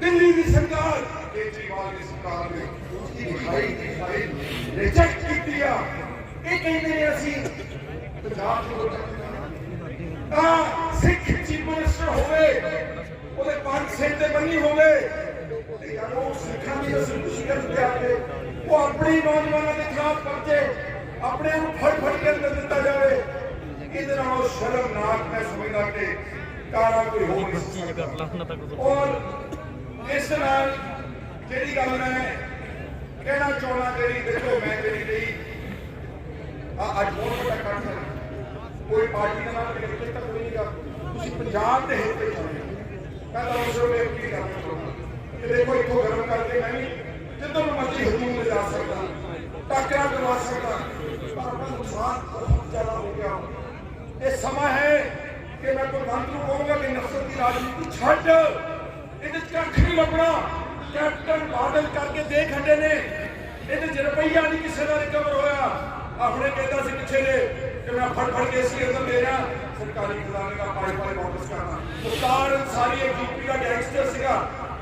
ਦਿੱਲੀ ਦੀ ਸਰਕਾਰ ਕੇਜਰੀਵਾਲ ਦੀ ਸਰਕਾਰ ਨੇ ਉਸਦੀ ਦਿਖਾਈ ਦਿਖਾਈ ਰਿਜੈਕਟ ਕੀਤੀ ਆ। ਇਹ ਕਹਿੰਦੇ ਨੇ ਅਸੀਂ ਪੰਜਾਬ ਨੂੰ ਤਾਂ ਸਿੱਖ ਚੀਫ ਮਿਨਿਸਟਰ ਹੋਵੇ ਉਹਦੇ ਪੰਜ ਸਿਰ ਤੇ ਬੰਨੀ ਹੋਵੇ ਤੇ ਯਾਰ ਉਹ ਸਿੱਖਾਂ ਦੀ ਅਸੀਂ ਮੁਸ਼ਕਲ ਤੇ ਆ ਕੇ ਉਹ ਆਪਣੇ ਨੌਜਵਾਨਾਂ ਦੇ ਖਿਲਾਫ ਪਰਚੇ ਆਪਣੇ ਨੂੰ ਫੜ ਫੜ ਕੇ ਅੰਦਰ ਦਿੱਤਾ ਜਾਵੇ। ਇਹਦੇ ਨਾਲੋਂ ਸ਼ਰਮਨਾਕ ਮੈਂ ਸਮਝਦਾ ਕਿ ਕਾਰਾ ਕੋਈ ਹੋ ਨਹੀਂ ਸਕਦਾ ਔਰ ਇਸ ਨਾਲ ਜਿਹੜੀ ਗੱਲ ਮੈਂ ਕਹਿਣਾ ਚਾਹੁੰਦਾ ਜਿਹੜੀ ਦੇਖੋ ਮੈਂ ਜਿਹੜੀ ਲਈ ਆ ਅੱਜ ਬਹੁਤ ਵੱਡਾ ਕੰਮ ਹੈ। ਕੋਈ ਪਾਰਟੀ ਦੇ ਨਾਲ ਕਨੈਕਟ ਤਾਂ ਨਹੀਂਗਾ ਤੁਸੀਂ ਪੰਜਾਬ ਦੇ ਹਿੱਤ ਵਿੱਚ ਆਏ ਹੋ। ਉਸ ਵੇਲੇ ਕੀ ਕਰਨਾ ਚਾਹੁੰਦਾ? ਕਿ ਦੇਖੋ ਇੱਥੋਂ ਗਰਮ ਕਰਕੇ ਮੈਂ ਵੀ ਜਿੱਦੋਂ ਮਰਜ਼ੀ ਹਜੂਮ ਲਿਜਾ ਸਕਦਾ, ਟੱਕਰਾ ਕਰਵਾ ਸਕਦਾ, ਪਰ ਆਪਣਾ ਨੁਕਸਾਨ ਬਹੁਤ ਜ਼ਿਆਦਾ ਹੋ ਗਿਆ। ਇਹ ਸਮਾਂ ਹੈ ਕਿ ਮੈਂ ਪ੍ਰਧਾਨ ਨੂੰ ਕਹੂੰਗਾ ਕਿ ਨਫ਼ਰਤ ਦੀ ਰਾਜਨੀਤੀ ਛੱਡ, ਇਹਦੇ ਲੱਭਣਾ ਕੈਪਟਨ ਬਾਦਲ ਕਰਕੇ ਦੇਖ ਹਟੇ ਨੇ। ਇਹਦੇ 'ਚ ਰੁਪਈਆ ਨਹੀਂ ਕਿਸੇ ਦਾ ਰਿਕਵਰ ਹੋਇਆ। ਆਪਣੇ ਕਹਿੰਦਾ ਸੀ ਪਿੱਛੇ ਦੇ ਕਿ ਮੈਂ ਫੜ ਫੜ ਕੇ ਸੀ ਅੰਦਰ ਦੇ ਸਰਕਾਰੀ ਖਜ਼ਾਨੇ ਦਾ ਪਾਈ ਪਾਈ ਵਾਪਸ ਕਰਨਾ। ਸਰਕਾਰ ਸਾਰੀ ਇੱਕ ਯੂਪੀ ਦਾ ਗੈਂਗਸਟਰ ਸੀਗਾ।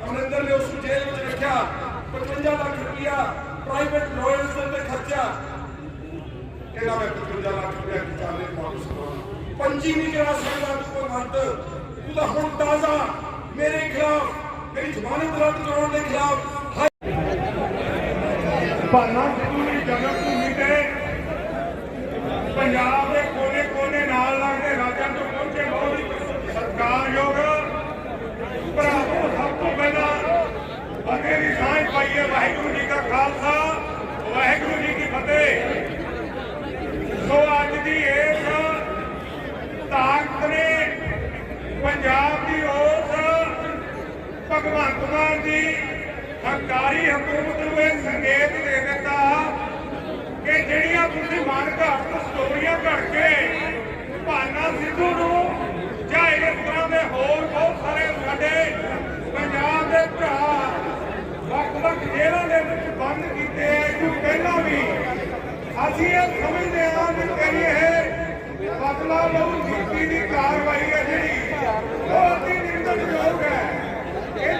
ਅਮਰਿੰਦਰ ਨੇ ਉਸ ਨੂੰ ਜੇਲ੍ਹ ਵਿੱਚ ਰੱਖਿਆ। 55 ਲੱਖ ਰੁਪਇਆ ਪ੍ਰਾਈਵੇਟ ਲਾਇਰਸ ਦੇ ਉੱਤੇ ਖਰਚਾ ਕਹਿੰਦਾ ਮੈਂ 55 ਲੱਖ ਰੁਪਇਆ ਖਿਚਾਲੇ ਵਾਪਸ ਕਰਾਉਣਾ ਪੰਜੀ ਨਹੀਂ ਕਰਾ ਸਕਦਾ ਤੂੰ ਭਗਵੰਤ ਤੂੰ ਤਾਂ ਹੁਣ ਤਾਜ਼ਾ। ਮੇਰੇ ਖਿਲਾਫ ਮੇਰੀ ਜ਼ਮਾਨਤ ਰੱਦ ਕਰਾਉਣ ਦੇ ਖਿਲਾਫ ਭਾਨਾ ਸਿੱਧੂ ਦੀ ਜਨਮ ਭੂਮੀ ਤੇ ਪੰਜਾਬ ਦੇ ਕੋਨੇ-ਕੋਨੇ ਨਾਲ ਲੱਗਦੇ ਰਾਜਾਂ ਤੋਂ ਪਹੁੰਚੇ ਬਹੁਤ ਹੀ ਸਤਿਕਾਰਯੋਗ ਭਰਾਵੋ ਸਭ ਤੋਂ ਪਹਿਲਾਂ ਅੱਗੇ ਦੀ ਸਾਂਝ ਪਾਈਏ ਵਾਹਿਗੁਰੂ ਜੀ ਕਾ ਖਾਲਸਾ ਵਾਹਿਗੁਰੂ ਜੀ ਕੀ ਫਤਿਹ ਸੋ ਅੱਜ ਦੀ ਇਸ ਤਾਕਤ ਨੇ ਪੰਜਾਬ ਦੀ ਉਸ ਭਗਵੰਤ ਮਾਨ ਜੀ ਸਰਕਾਰੀ ਹਕੂਮਤ ਨੂੰ ਇਹ ਸੰਕੇਤ ਦੇ ਦਿੱਤਾ ਕਿ ਜਿਹੜੀਆਂ ਤੁਸੀਂ ਮਨ ਘਾਟ ਤੋਂ ਸਟੋਰੀਆਂ ਘੜ ਕੇ ਭਾਨਾ ਸਿੱਧੂ ਨੂੰ ਜਾਂ ਇਸ ਤਰ੍ਹਾਂ ਦੇ ਹੋਰ ਬਹੁਤ ਸਾਰੇ ਸਾਡੇ ਪੰਜਾਬ ਦੇ ਭਰਾ ਵੱਖ-ਵੱਖ ਜੇਲ੍ਹਾਂ ਦੇ ਵਿੱਚ ਬੰਦ ਕੀਤੇ ਐ ਜੋ ਪਹਿਲਾਂ ਵੀ ਅਸੀਂ ਇਹ ਸਮਝਦੇ ਹਾਂ ਕਿ ਕਰੀਏ ਬਦਲਾ ਲਓ ਨੀਤੀ ਦੀ ਕਾਰਵਾਈ ਹੈ ਜਿਹੜੀ ਉਹ ਅਤੀ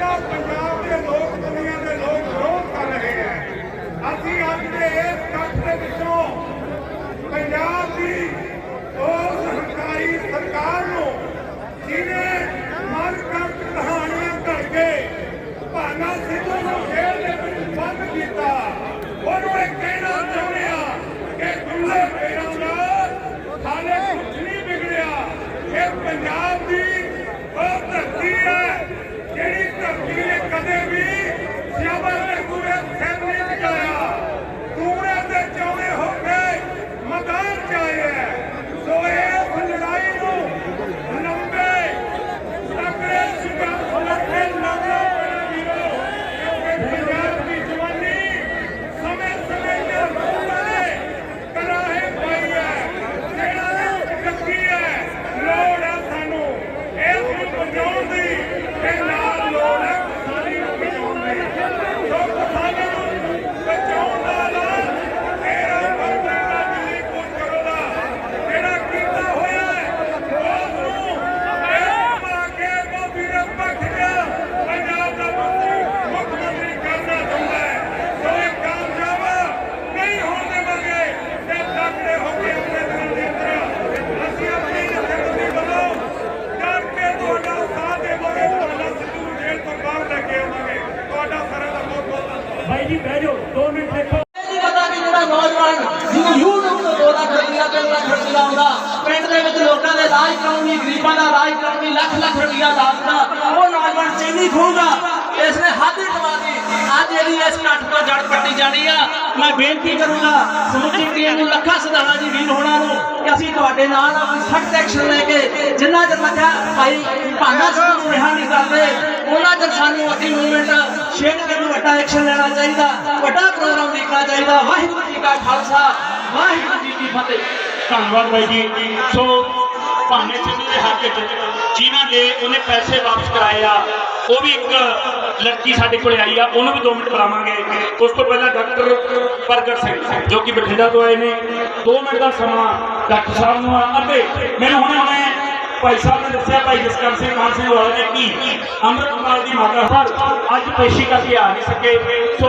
ਇਹਦਾ ਪੰਜਾਬ ਦੇ ਲੋਕ ਦੁਨੀਆ ਦੇ ਲੋਕ ਵਿਰੋਧ ਕਰ ਰਹੇ ਹੈ, ਅਸੀਂ ਅੱਜ ਦੇ ਇਸ ਇਕੱਠ ਦੇ ਵਿੱਚੋਂ ਪੰਜਾਬ ਦੀ ਉਸ ਹੰਕਾਰੀ ਸਰਕਾਰ ਨੂੰ ਜਿਹਨੇ ਮਨ ਕੰਟ ਕਹਾਣੀਆਂ ਘੜ ਕੇ ਭਾਨਾ ਸਿੱਧੂ ਨੂੰ ਜੇਲ੍ਹ ਦੇ ਵਿੱਚ ਬੰਦ ਕੀਤਾ ਉਹਨੂੰ ਇਹ ਕਹਿਣਾ ਚਾਹੁੰਦੇ ਆ ਕਿ ਖੁੱਲੇ ਪੈਰਾਂ ਨਾਲ ਹਾਲੇ ਕੁਝ ਨਹੀਂ ਵਿਗੜਿਆ ਇਹ ਪੰਜਾਬ ਦੀ ਉਹ ਧਰਤੀ ਹੈ ਜਿਹੜੀ ਧਰਤੀ ਨੇ ਕਦੇ ਵੀ ਸਿਆਵਲ ਦੇ ਪੂਰੇ ਸਿਰ ਨਹੀਂ ਟਿਕਾਇਆ ਕੂੜੇ ਦੇ ਚੌੜੇ ਹੋ ਕੇ ਮੈਦਾਨ ਚ ਆਏ ਹੈ ਸੋ ਇਸ ਲੜਾਈ ਨੂੰ ਲੰਬੇ ਤਕੜੇ ਸੰਘਰਸ਼ ਲੱਗੇ ਲੜਨਾ ਪੈਣਾ ਵੀਰੋ ਕਿਉਂਕਿ ਪੰਜਾਬ ਦੀ ਜਵਾਨੀ ਸਮੇਂ ਸਮੇਂ ਤੇ ਰੋਲੇ ਕਰਾਹੇ ਪਾਈ ਹੈ ਜਿਹੜਾ ਲੱਗੀ ਹੈ ਲੋੜ ਹੈ ਸਾਨੂੰ ਇਸ ਨੂੰ ਬਚਾਉਣ ਦੀ ਤੇ ਨਾਲ ਲੋੜ ਹੈ ਕਿਸਾਨੀ ਨੂੰ ਬਚਾਉਣ ਦੀ ਸੋ ਕਿਸਾਨਾਂ ਨੂੰ ਬਚਾਉਣ ਦਾ ਐਲਾਨ ਤੇਰਾ ਬੰਦੇ ਦਾ ਦਿੱਲੀ ਕੋਲ ਕਰੋ ਦਾ ਜਿਹੜਾ ਕੀਤਾ ਹੋਇਆ ਹੈ ਉਸ ਨੂੰ ਇਹ ਪਾ ਕੇ ਮੋਦੀ ਨੇ ਪੱਖ ਗਿਆ ਪੰਜਾਬ ਦਾ ਮੰਤਰੀ ਮੁੱਖ ਮੰਤਰੀ ਕਰਨਾ ਚਾਹੁੰਦਾ ਹੈ ਸੋ ਇਹ ਕਾਮਯਾਬ ਨਹੀਂ ਹੋਣ ਦੇਵਾਂਗੇ ਤੇ ਤਕੜੇ ਹੋ ਕੇ ਆਪਣੇ ਦਿਨਾਂ ਦੇ ਅੰਦਰ ਅਸੀਂ ਆਪਣੀ ਜਥੇਬੰਦੀ ਵੱਲੋਂ ਕਰਕੇ ਤੁਹਾਡਾ ਸਾਥ ਦੇਵਾਂਗੇ ਤੁਹਾਡਾ ਸਿੱਧੂ ਨੂੰ ਜੇਲ੍ਹ ਤੋਂ ਬਾਹਰ ਲੈ ਕੇ ਆਵਾਂਗੇ ਤੁਹਾਡਾ ਸਾਰਿਆਂ ਦਾ ਬਹੁਤ ਬਹੁਤ ਧੰਨਵਾਦ ਭਾਈ ਜੀ, ਬਹਿ ਜਾਓ 2 ਮਿੰਟ ਦੇਖੋ। ਨਹੀਂ ਪਤਾ ਕਿ ਜਿਹੜਾ ਨੌਜਵਾਨ ਜਿਹਨੂੰ YouTube ਤੋਂ ਦੋ ਲੱਖ ਰੁਪਇਆ ਤਿੰਨ ਲੱਖ ਰੁਪਇਆ ਆਉਂਦਾ ਪਿੰਡ ਦੇ ਵਿੱਚ ਲੋਕਾਂ ਦੇ ਰਾਜ ਕਰਾਉਣ ਲਈ ਗਰੀਬਾਂ ਦਾ ਰਾਜ ਕਰਾਉਣ ਲਈ ਲੱਖ ਲੱਖ ਰੁਪਇਆ ਲਾਉਂਦਾ ਉਹ ਨੌਜਵਾਨ ਚੈਨੀ ਖੋਲਦਾ ਇਸ ਨੇ ਹੱਦ ਹੀ ਟਵਾ ਅੱਜ ਇਹਦੀ ਇਸ ਘੱਟ ਤੋਂ ਜੜ ਪੱਟੀ ਜਾਣੀ ਆ। ਮੈਂ ਬੇਨਤੀ ਕਰੂੰਗਾ ਸਮੁੱਚੀ ਟੀਮ ਨੂੰ ਲੱਖਾਂ ਸਦਾਣਾ ਜੀ ਵੀਰ ਹੋਣਾ ਅਸੀਂ ਤੁਹਾਡੇ ਨਾਲ ਸਖਤ ਐਕਸ਼ਨ ਲੈ ਕੇ ਜਿੰਨਾ ਚਿਰ ਲੱਗਾ ਭਾਈ ਭਾਨਾ ਸਿੰਘ ਨੂੰ ਰਿਹਾ ਨਹੀਂ ਕਰਦੇ, ਉਹਨਾਂ ਚਿਰ ਸਾਨੂੰ ਅੱਗੇ ਮੂਵਮੈਂਟ ਛੇੜ ਕੇ ਨੂੰ ਵੱਡਾ ਐਕਸ਼ਨ ਲੈਣਾ ਚਾਹੀਦਾ, ਵੱਡਾ ਪ੍ਰੋਗਰਾਮ ਦੇਖਣਾ ਚਾਹੀਦਾ। ਵਾਹਿਗੁਰੂ ਜੀ ਕਾ ਖਾਲਸਾ, ਵਾਹਿਗੁਰੂ ਜੀ ਕੀ ਫਤਿਹ। ਧੰਨਵਾਦ ਬਾਈ ਜੀ। ਸੋ ਭਾਨੇ ਸਿੰਘ ਦੇ ਹੱਕ ਵਿੱਚ ਜਿਨ੍ਹਾਂ ਦੇ ਉਹਨੇ ਪੈਸੇ ਵਾਪਸ ਕਰਾਏ ਆ, ਉਹ ਵੀ ਇੱਕ ਲੜਕੀ ਸਾਡੇ ਕੋਲੇ ਆਈ ਆ, ਉਹਨੂੰ ਵੀ 2 ਮਿੰਟ ਬੁਲਾਵਾਂਗੇ। ਉਸ ਤੋਂ ਪਹਿਲਾਂ ਡਾਕਟਰ ਪ੍ਰਗਟ ਸਿੰਘ, ਜੋ ਕਿ ਬਠਿੰਡਾ ਤੋਂ ਆਏ ਨੇ 2 ਮਿੰਟ ਦਾ ਸਮਾਂ ਡਾਕਟਰ ਸਾਹਿਬ ਨੂੰ ਆ। ਅਤੇ ਮੈਨੂੰ ਹੁਣੇ ਹੁਣੇ ਭਾਈ ਸਾਹਿਬ ਨੇ ਦੱਸਿਆ, ਭਾਈ ਜਸਕਰ ਸਿੰਘ, ਮਾਨ ਸਿੰਘ ਵਾਲੇ ਨੇ ਕੀ ਅੰਮ੍ਰਿਤਪਾਲ ਦੀ ਮਾਤਾ ਪਰ ਅੱਜ ਪੇਸ਼ੀ ਕਰਕੇ ਆ ਨਹੀਂ ਸਕੇ। ਸੋ,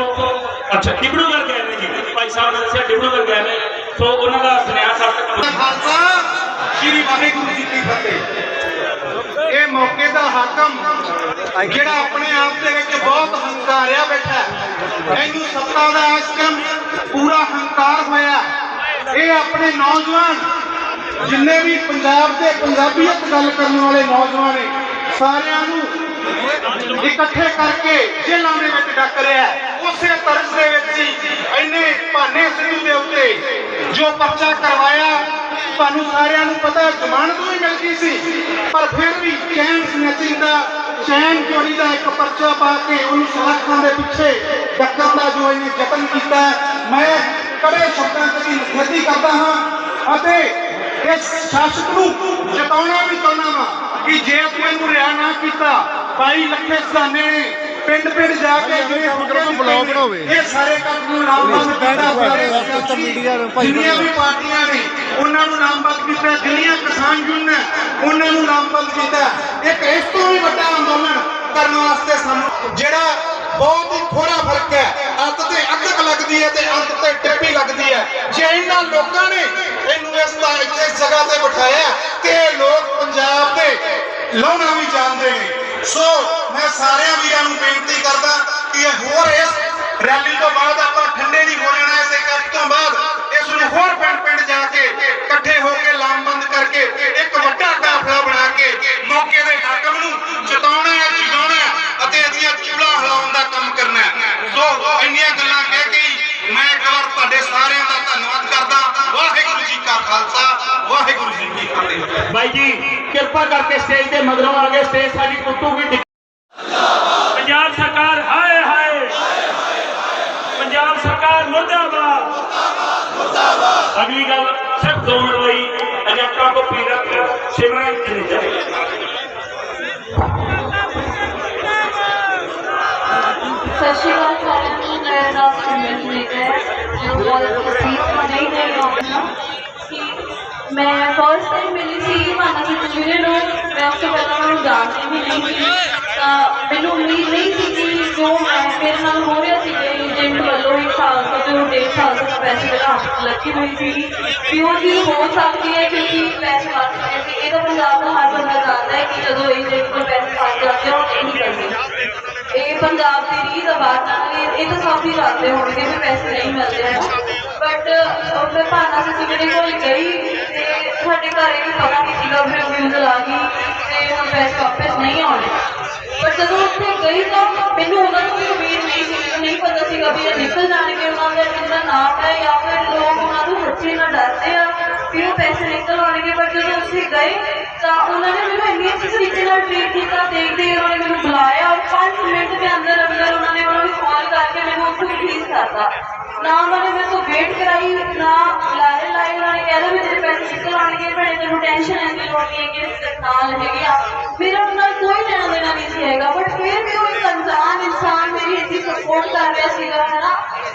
ਅੱਛਾ ਡਿਬੜੂਗੜ੍ਹ ਗਏ ਨੇ ਜੀ। ਭਾਈ ਸਾਹਿਬ ਨੇ ਦੱਸਿਆ ਡਿਬੜੂਗੜ੍ਹ ਗਏ ਨੇ। ਸੋ, ਉਹਨਾਂ ਦਾ ਸੁਨੇਹਾ ਸਾਹਿਬ ਖਾਲਸਾ, ਸ੍ਰੀ ਵਾਹਿਗੁਰੂ ਜੀ ਕੀ ਫਤਿਹ। ਇਹ ਮੌਕੇ ਦਾ ਹਾਕਮ ਜਿਹੜਾ ਆਪਣੇ ਆਪ ਦੇ ਵਿੱਚ ਬਹੁਤ ਹੰਕਾਰਿਆ ਬੈਠਾ ਇਹਨੂੰ ਸੱਤਾ ਦਾ ਇਸ ਪੂਰਾ ਹੰਕਾਰ ਹੋਇਆ ਇਹ ਆਪਣੇ ਨੌਜਵਾਨ, ਜਿੰਨੇ ਵੀ ਪੰਜਾਬ ਦੇ ਪੰਜਾਬੀਅਤ ਗੱਲ ਕਰਨ ਵਾਲੇ ਨੌਜਵਾਨ ਨੇ, ਸਾਰਿਆਂ ਨੂੰ ਇਕੱਠੇ ਕਰਕੇ ਜੇਲ੍ਹਾਂ ਦੇ ਵਿੱਚ ਡੱਕ ਰਿਹਾ ਉਸੇ ਤਰਜ਼ ਦੇ ਵਿੱਚ ਹੀ ਇਹਨੇ ਭਾਨੇ ਸਿੱਧੂ ਦੇ ਉੱਤੇ ਜੋ ਪਰਚਾ ਕਰਵਾਇਆ ਤੁਹਾਨੂੰ ਸਾਰਿਆਂ ਨੂੰ ਪਤਾ ਜ਼ਮਾਨਤ ਵੀ ਮਿਲ ਗਈ ਸੀ। ਪਰ ਫਿਰ ਵੀ ਚੈਨ ਸਨੈਚਿੰਗ ਦਾ, ਚੈਨ ਚੋਰੀ ਦਾ ਇੱਕ ਪਰਚਾ ਪਾ ਕੇ ਉਹਨੂੰ ਸਲਾਖਾਂ ਦੇ ਪਿੱਛੇ ਡੱਕਣ ਦਾ ਜੋ ਇਹਨੇ ਯਤਨ ਕੀਤਾ ਮੈਂ ਕੜੇ ਸ਼ਬਦਾਂ 'ਚ ਦੀ ਨਿਖੇਧੀ ਕਰਦਾ ਹਾਂ ਅਤੇ ਇਸ ਸ਼ਾਸਕ ਨੂੰ ਜਤਾਉਣਾ ਵੀ ਚਾਹੁੰਦਾ ਹਾਂ ਕਿ ਜੇ ਤੂੰ ਇਹਨੂੰ ਰਿਆ ਨਾ ਕੀਤਾ, ਬਾਈ ਲੱਖੇ ਸਾਨੇ ਨੇ ਪਿੰਡ ਪਿੰਡ ਜਾ ਕੇ ਜਿਹੜੇ ਨੂੰ ਬਲੌਗ ਬਣਾਵੇ ਇਹ ਸਾਰੇ ਕੰਮ ਨੂੰ ਨਾਮਬੰਦ ਕੀਤਾ ਸਾਰੇ ਸਿਆਸੀ ਜਿੰਨੀਆਂ ਵੀ ਪਾਰਟੀਆਂ ਨੇ ਉਹਨਾਂ ਨੂੰ ਨਾਮਬੰਦ ਕੀਤਾ ਜਿੰਨੀਆਂ ਕਿਸਾਨ ਯੂਨੀਅਨ ਉਹਨਾਂ ਨੂੰ ਨਾਮਬੰਦ ਕੀਤਾ। ਇੱਕ ਇਸ ਤੋਂ ਵੀ ਵੱਡਾ ਅੰਦੋਲਨ ਕਰਨ ਵਾਸਤੇ ਸਾਨੂੰ ਜਿਹੜਾ ਬਹੁਤ ਹੀ ਥੋੜਾ ਫ਼ਰਕ ਹੈ ਅੰਤ ਤੇ ਅੱਧਕ ਲੱਗਦੀ ਹੈ ਤੇ ਅੰਤ ਤੇ ਟਿੱਪੀ ਲੱਗਦੀ ਹੈ। ਜੇ ਇਹਨਾਂ ਲੋਕਾਂ ਨੇ ਇਹਨੂੰ ਇਸ ਦਾ ਇੱਥੇ ਜਗ੍ਹਾ ਤੇ ਬਿਠਾਇਆ ਤੇ ਲੋਕ ਪੰਜਾਬ ਦੇ ਲਾਉਣਾ ਵੀ ਜਾਣਦੇ ਨੇ। ਸੋ ਮੈਂ ਸਾਰਿਆਂ ਵੀਰਾਂ ਨੂੰ ਬੇਨਤੀ ਕਰਦਾ ਕਿ ਇਹ ਹੋਰ ਇਸ ਰੈਲੀ ਤੋਂ ਬਾਅਦ ਆਪਾਂ ਠੰਡੇ ਨਹੀਂ ਹੋ ਜਾਣਾ, ਇਸੇ ਕੱਪ ਤੋਂ ਬਾਅਦ ਇਸ ਨੂੰ ਹੋਰ ਪਿੰਡ ਪਿੰਡ ਜਾ ਕੇ ਇਕੱਠੇ ਹੋ ਕੇ ਲਾਮਬੰਦ ਕਰਕੇ ਇੱਕ ਵੱਡਾ ਕਾਫਲਾ ਬਣਾ ਕੇ ਮੌਕੇ ਦੇ ਹਾਕਮ ਨੂੰ ਜਿਤਾਉਣਾ ਜਿਤਾਉਣਾ ਹੈ ਅਤੇ ਇਹਦੀਆਂ ਚੂੜਾ ਹਿਲਾਉਣ ਦਾ ਕੰਮ ਕਰਨਾ ਹੈ ਸੋ ਇੰਨੀਆਂ ਗੱਲਾਂ ਕਹਿ ਕੇ ਹੀ ਮੈਂ ਇੱਕ ਵਾਰ ਤੁਹਾਡੇ ਸਾਰਿਆਂ ਦਾ ਧੰਨਵਾਦ ਕਰਦਾ ਵਾਹਿਗੁਰੂ ਜੀ ਕਾ ਖਾਲਸਾ ਵਾਹਿਗੁਰੂ ਜੀ ਕੀ ਫਤਿਹ ਬਾਈ ਜੀ ਕਿਰਪਾ ਕਰਕੇ ਸਟੇਜ ਦੇ ਮਗਰੋਂ ਆ ਕੇ ਸਟੇਜ ਸਾਡੀ ਟੁੱਟੂਗੀ ਪੰਜਾਬ ਸਰਕਾਰ ਹਾਏ ਹਾਏ। ਪੰਜਾਬ ਸਰਕਾਰ ਮੁਰਦਾਬਾਦ। ਮੁਰਦਾਬਾਦ ਅਗਲੀ ਗੱਲ ਸਿਰਫ ਦੋ ਮਿੰਟ ਲਈ ਅਜੰਤਾ ਕੋ ਪੀਰਤ ਸਿਮਰਨ ਜਨੇਜਾ ਸਤਿ ਸ਼੍ਰੀ ਅਕਾਲ ਸਾਰਿਆਂ ਨੂੰ। ਮੇਰਾ ਨਾਮ ਸਿਮਰਨ ਜੀਤ ਹੈ। ਜੋ ਬਹੁਤ ਤਸਦੀਕ ਨਹੀਂ ਦੇ ਰਹਾ ਕਿ ਮੈਂ ਫਸਟ ਟਾਈਮ ਮਿਲੀ ਸੀ ਮਾਨਾ ਸਿੱਧੂ ਨੂੰ। ਮੈਂ ਉਸ ਤੋਂ ਪਹਿਲਾਂ ਉਹਨੂੰ ਜਾਣਦੀ ਵੀ ਨਹੀਂ ਸੀ ਤਾਂ ਮੈਨੂੰ ਉਮੀਦ ਨਹੀਂ ਸੀ ਕਿ ਜੋ ਮੈਂ ਮੇਰੇ ਨਾਲ ਹੋ ਰਿਹਾ ਸੀ ਏਜੰਟ ਵੱਲੋਂ ਇੱਕ ਸਾਲ ਤੋਂ ਜੋ ਡੇਢ ਸਾਲ ਤੋਂ ਪੈਸੇ ਮੇਰਾ ਹੱਥ ਲੱਗੀ ਹੋਈ ਸੀ ਕਿ ਉਹ ਚੀਜ਼ ਹੋ ਸਕਦੀ ਹੈ ਕਿਉਂਕਿ ਪੈਸੇ ਵੱਧ ਰਹੇ ਸੀ ਇਹ ਤਾਂ ਪੰਜਾਬ ਦਾ ਹਰ ਬੰਦਾ ਜਾਣਦਾ ਹੈ ਕਿ ਜਦੋਂ ਏਜੰਟ ਕੋਲ ਪੈਸੇ ਫਸ ਜਾਂਦੇ ਉਹ ਨਹੀਂ ਕਰਦੇ। ਇਹ ਪੰਜਾਬ ਦੀ ਰੀਤ ਆ ਨਾਲ ਇਹ ਤਾਂ ਸਭ ਹੀ ਜਾਣਦੇ ਹੋਣਗੇ ਵੀ ਪੈਸੇ ਨਹੀਂ ਮਿਲਦੇ ਹਨ ਬਟ ਮੈਂ ਭਾਨਾ ਸੀ ਜਿਹੜੇ ਕੋਲ ਗਈ। ਸਾਡੇ ਘਰ ਵੀ ਪਤਾ ਨਹੀਂ ਸੀਗਾ ਵੀ ਨਿਊਜ਼ ਆ ਗਈ ਤੇ ਹੁਣ ਪੈਸੇ ਵਾਪਸ ਨਹੀਂ ਆਉਣੇ ਪਰ ਜਦੋਂ ਉੱਥੇ ਗਈ ਤਾਂ ਮੈਨੂੰ ਉਹਨਾਂ ਤੋਂ ਉਮੀਦ ਨਹੀਂ ਸੀ ਨਹੀਂ ਪਤਾ ਸੀਗਾ ਵੀ ਇਹ ਨਿਕਲ ਜਾਣਗੇ ਉਹਨਾਂ ਦਾ ਜਿੰਦਾ ਨਾਮ ਹੈ ਜਾਂ ਫਿਰ ਲੋਕ ਉਹਨਾਂ ਤੋਂ ਸੱਚੀ ਨਾਲ ਡਰਦੇ ਆ ਵੀ ਉਹ ਪੈਸੇ ਨਿਕਲ ਆਉਣਗੇ। ਪਰ ਜਦੋਂ ਅਸੀਂ ਗਏ ਤਾਂ ਉਹਨਾਂ ਨੇ ਮੈਨੂੰ ਇੰਨੀ ਅੱਛੀ ਤਰੀਕੇ ਨਾਲ ਟ੍ਰੀਟ ਕੀਤਾ, ਦੇਖਦੇ ਉਹਨਾਂ ਨੇ ਮੈਨੂੰ ਬੁਲਾਇਆ ਔਰ 5 ਮਿੰਟ ਦੇ ਅੰਦਰ ਅੰਦਰ ਉਹਨਾਂ ਨੇ ਉਹਨਾਂ ਨੂੰ ਕਾਲ ਕਰਕੇ ਮੈਨੂੰ ਉੱਥੇ ਰਿਲੀਜ਼ ਕਰਤਾ। ਨਾ ਉਹਨਾਂ ਨੇ ਮੇਰੇ ਤੋਂ ਵੇਟ ਕਰਾਈ, ਨਾ ਲਾਰੇ ਲਾਏ ਉਹਨਾਂ ਨੇ ਕਹਿ ਵੀ ਤੇਰੇ ਪੈਸੇ ਨਿਕਲ ਆਉਣਗੇ, ਭੈਣੇ, ਤੈਨੂੰ ਟੈਨਸ਼ਨ ਹੈ ਨਹੀਂ ਲੋੜ ਨਹੀਂ ਹੈ ਕਿ ਨਾਲ ਹੈਗੇ ਆ। ਮੇਰਾ ਉਹਨਾਂ ਨਾਲ ਕੋਈ ਲੈਣਾ ਦੇਣਾ ਨਹੀਂ ਸੀ ਹੈਗਾ ਬਟ ਫਿਰ ਵੀ ਉਹ ਇੱਕ ਅਣਜਾਣ ਇਨਸਾਨ ਮੇਰੀ ਇੰਨੀ ਸਪੋਰਟ ਕਰ ਰਿਹਾ ਸੀਗਾ ਹੈ ਨਾ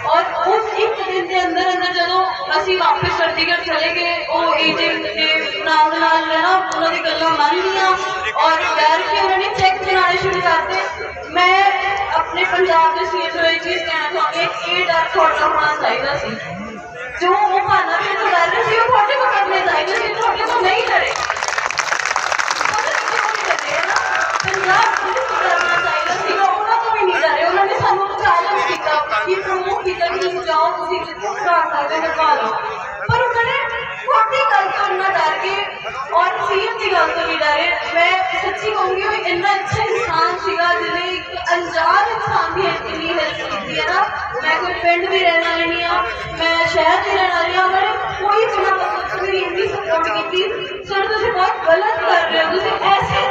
ਔਰ ਉਸ ਇੱਕ ਦਿਨ ਦੇ ਅੰਦਰ ਅੰਦਰ ਜਦੋਂ ਅਸੀਂ ਵਾਪਸ ਚੰਡੀਗੜ੍ਹ ਚਲੇ ਗਏ ਉਹ ਏਜੰਟ ਦੇ ਨਾਲ ਦੇ ਨਾਲ ਹੈ ਨਾ ਉਹਨਾਂ ਦੀ ਗੱਲਾਂ ਮੰਨ ਲਈਆਂ ਔਰ ਡਰ ਕੇ ਉਹਨਾਂ ਨੇ ਚੈੱਕ ਬਣਾਉਣੇ ਸ਼ੁਰੂ ਕਰਤੇ ਮੈਂ ਆਪਣੇ ਪੰਜਾਬ ਦੇ ਸੀਐਮ ਨੂੰ ਇਹ ਚੀਜ਼ ਕਹਿਣਾ ਚਾਹੁੰਦੀ ਹਾਂ ਕਿ ਇਹ ਡਰ ਤੁਹਾਡਾ ਹੋਣਾ ਚਾਹੀਦਾ ਸੀ ਜੋ ਉਹ ਭਾਨਾ ਤੇ ਤੋਂ ਡਰ ਰਹੇ ਸੀ ਉਹ ਤੁਹਾਡੇ ਕੋਲ ਕਰਨੇ ਚਾਹੀਦੇ ਸੀ ਤੁਹਾਡੇ ਕਿ ਪ੍ਰਮੋਟ ਕੀਤਾ ਕਿ ਤੁਸੀਂ ਜਾਓ, ਤੁਸੀਂ ਜਿੱਥੇ ਘਰ ਸਕਦੇ ਹੋ ਨਿਭਾ ਲਓ। ਪਰ ਉਹਨਾਂ ਨੇ ਤੁਹਾਡੀ ਗੱਲ ਤੋਂ ਇੰਨਾ ਡਰ ਕੇ ਔਰ ਸੀਐਮ ਦੀ ਗੱਲ ਤੋਂ ਨਹੀਂ ਡਰੇ। ਮੈਂ ਸੱਚੀ ਕਹੂੰਗੀ, ਉਹ ਇੰਨਾ ਅੱਛਾ ਇਨਸਾਨ ਸੀਗਾ ਜਿਹਨੇ ਇੱਕ ਅਣਜਾਣ ਇਨਸਾਨ ਦੀ ਇੰਨੀ ਹੈਲਪ ਕੀਤੀ ਹੈ ਨਾ। ਮੈਂ ਕੋਈ ਪਿੰਡ ਵੀ ਰਹਿਣ ਵਾਲੀ ਨਹੀਂ ਆ ਮੈਂ ਸ਼ਹਿਰ ਦੀ ਰਹਿਣ ਵਾਲੀ ਆ ਉਹਨਾਂ ਨੇ ਕੋਈ ਬਿਨਾਂ ਮਤਲਬ ਤੋਂ ਮੇਰੀ ਇੰਨੀ ਸਪੋਰਟ ਕੀਤੀ। ਸਰ ਤੁਸੀਂ ਬਹੁਤ ਗਲਤ ਕਰ ਰਹੇ ਹੋ।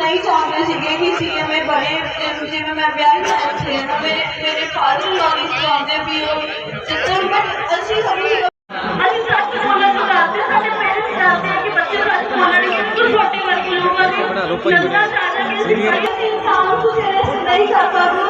ਪੰਜਾਬ ਦੇ ਲੋਕ ਨਹੀਂ ਚਾਹੁੰਦੇ ਸੀਗੇ ਕਿ ਸੀਐਮਏ ਬਣੇ ਤੇ ਜਿਵੇਂ ਮੈਂ ਵਿਆਹ ਹੋਇਆ ਸੀ ਨਾ ਮੇਰੇ ਮੇਰੇ ਫਾਦਰ ਨਹੀਂ ਚਾਹੁੰਦੇ ਵੀ ਉਹ ਜਿੱਦਾਂ ਬਟ ਅਸੀਂ ਸਮਝ ਅਸੀਂ ਸੱਚ ਬੋਲਣ ਨੂੰ ਡਰਦੇ ਹਾਂ, ਸਾਡੇ ਪੇਰੈਂਟਸ ਡਰਦੇ ਆ ਕਿ ਬੱਚੇ ਸੱਚ ਬੋਲਣਗੇ ਕਿ ਛੋਟੇ ਵਰਗੇ ਲੋਕਾਂ ਨੇ ਲੱਗਣਾ ਚਾਹਦਾ ਕਿ ਅਸੀਂ ਅਸੀਂ ਇਨਸਾਨ ਨੂੰ ਤੁਸੀਂ arrest ਨਹੀਂ ਕਰ ਸਕਦੇ